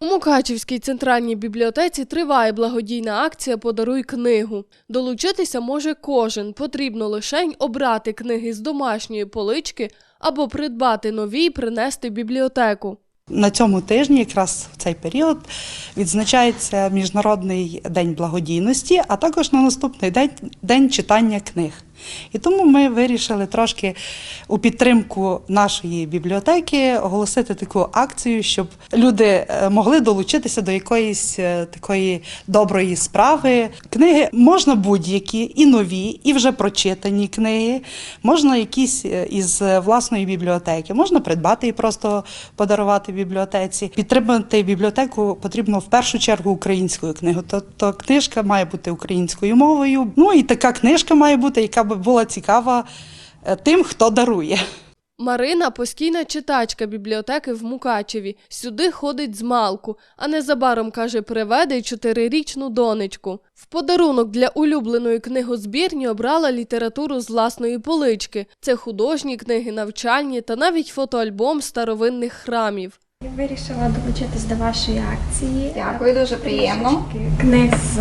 У Мукачівській центральній бібліотеці триває благодійна акція Подаруй книгу. Долучитися може кожен. Потрібно лише обрати книги з домашньої полички або придбати нові і принести в бібліотеку. На цьому тижні, якраз в цей період, відзначається Міжнародний день благодійності, а також на наступний день день читання книг. І тому ми вирішили трошки у підтримку нашої бібліотеки оголосити таку акцію, щоб люди е, могли долучитися до якоїсь е, такої доброї справи. Книги можна будь-які, і нові, і вже прочитані книги, можна якісь е, із власної бібліотеки, можна придбати і просто подарувати бібліотеці. Підтримати бібліотеку потрібно в першу чергу українською книгою. Тобто книжка має бути українською мовою. Ну і така книжка має бути, яка би була цікава е, тим, хто дарує. Марина постійна читачка бібліотеки в Мукачеві. Сюди ходить з малку, а незабаром каже, приведе й чотирирічну донечку. В подарунок для улюбленої книгозбірні обрала літературу з власної полички. Це художні книги, навчальні та навіть фотоальбом старовинних храмів. Я вирішила долучитись до вашої акції. Дякую, дуже приємно. Книг з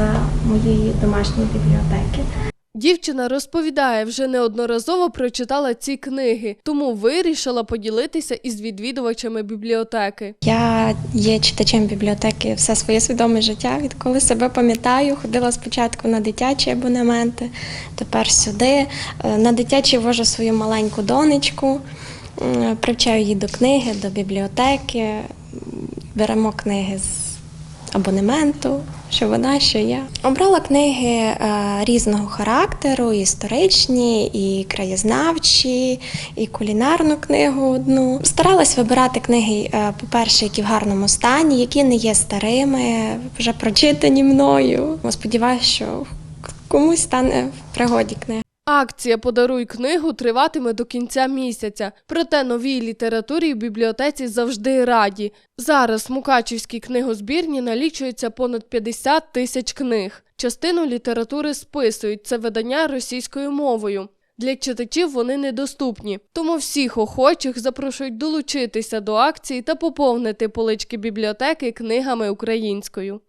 моєї домашньої бібліотеки. Дівчина розповідає, вже неодноразово прочитала ці книги, тому вирішила поділитися із відвідувачами бібліотеки. Я є читачем бібліотеки все своє свідоме життя. Відколи себе пам'ятаю, ходила спочатку на дитячі абонементи, тепер сюди. Е, На дитячі вожу свою маленьку донечку, привчаю її до книги, до бібліотеки. Беремо книги з абонементу, що вона, що я. Обрала книги е, різного характеру: історичні, і краєзнавчі, і кулінарну книгу одну. Старалась вибирати книги, е, по-перше, які в гарному стані, які не є старими, вже прочитані мною. Сподіваюся, що комусь стане в пригоді книга. Акція Подаруй книгу триватиме до кінця місяця. Проте новій літературі в бібліотеці завжди раді. Зараз в Мукачівській книгозбірні налічується понад 50 тисяч книг. Частину літератури списують це видання російською мовою. Для читачів вони недоступні, тому всіх охочих запрошують долучитися до акції та поповнити полички бібліотеки книгами українською.